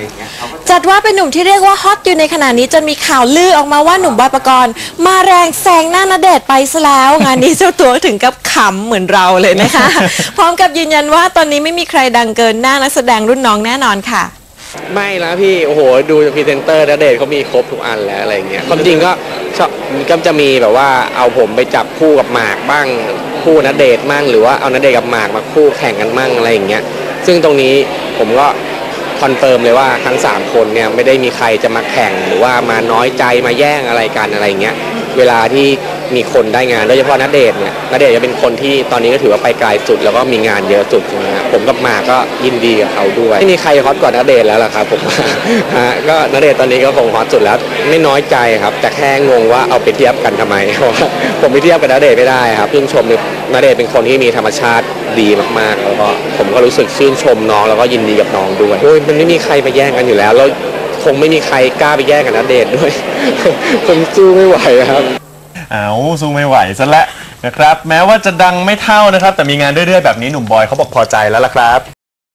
อย่างเงี้ยเขาก็จัดว่าเป็นหนุ่มที่เรียกว่าฮอตอยู่ในขณะนี้จนมีข่าวลือออกมาว่าหนุ่มบอยปกรณ์มาแรงแซงหน้าณเดชน์ไปซะแล้ว งานนี้เจ้าตัวถึงกับขำเหมือนเราเลยนะคะ พร้อมกับยืนยันว่าตอนนี้ไม่มีใครดังเกินหน้านักแสดงรุ่นน้องแน่นอนค่ะ ไม่นะพี่ โอ้โห ดูจากพรีเซนเตอร์นะเดชน์เขามีครบทุกอันแล้วอะไรเงี้ยความจริงก็ชอบก็จะมีแบบว่าเอาผมไปจับคู่กับหมากบ้างคู่นเดชน์มั่งหรือว่าเอานเดชน์กับหมากมาคู่แข่งกันมั่งอะไรอย่างเงี้ยซึ่งตรงนี้ผมก็ คอนเฟิร์มเลยว่าทั้ง 3 คนเนี่ยไม่ได้มีใครจะมาแข่งหรือว่ามาน้อยใจมาแย่งอะไรกันอะไรเงี้ยเวลาที่ มีคนได้งานโดยเฉพาะนเดชน์เนี่ยนเดชน์จะเป็นคนที่ตอนนี้ก็ถือว่าไปไกลสุด แล้วก็มีงานเยอะสุดใช่ไหมครับผมกับมาก็ยินดีกับเขาด้วยไม่มีใครฮอตกว่านเดชน์แล้วล่ะครับผมฮะก็นเดชน์ตอนนี้ก็คงฮอตสุดแล้ว ไม่น้อยใจครับ แต่แค่งงว่าเอาไปเทียบกันทำไมผมไปเทียบกับนเดชน์ไม่ได้ครับชื่นชมนเดชน์เป็นคนที่มีธรรมชาติดีมากๆแล้วก็ผมก็รู้สึกชื่นชมน้องแล้วก็ยินดีกับน้องด้วยโอ้ยมันไม่มีใครมาแย่งกันอยู่แล้วแล้วคงไม่มีใครกล้าไปแย่งกับนเดชน์ด้วยผมสู้ไม่ไหวครับ เอาสู้ไม่ไหวซะและนะครับ แม้ว่าจะดังไม่เท่านะครับ แต่มีงานเรื่อยๆแบบนี้หนุ่มบอยเขาบอกพอใจแล้วล่ะครับ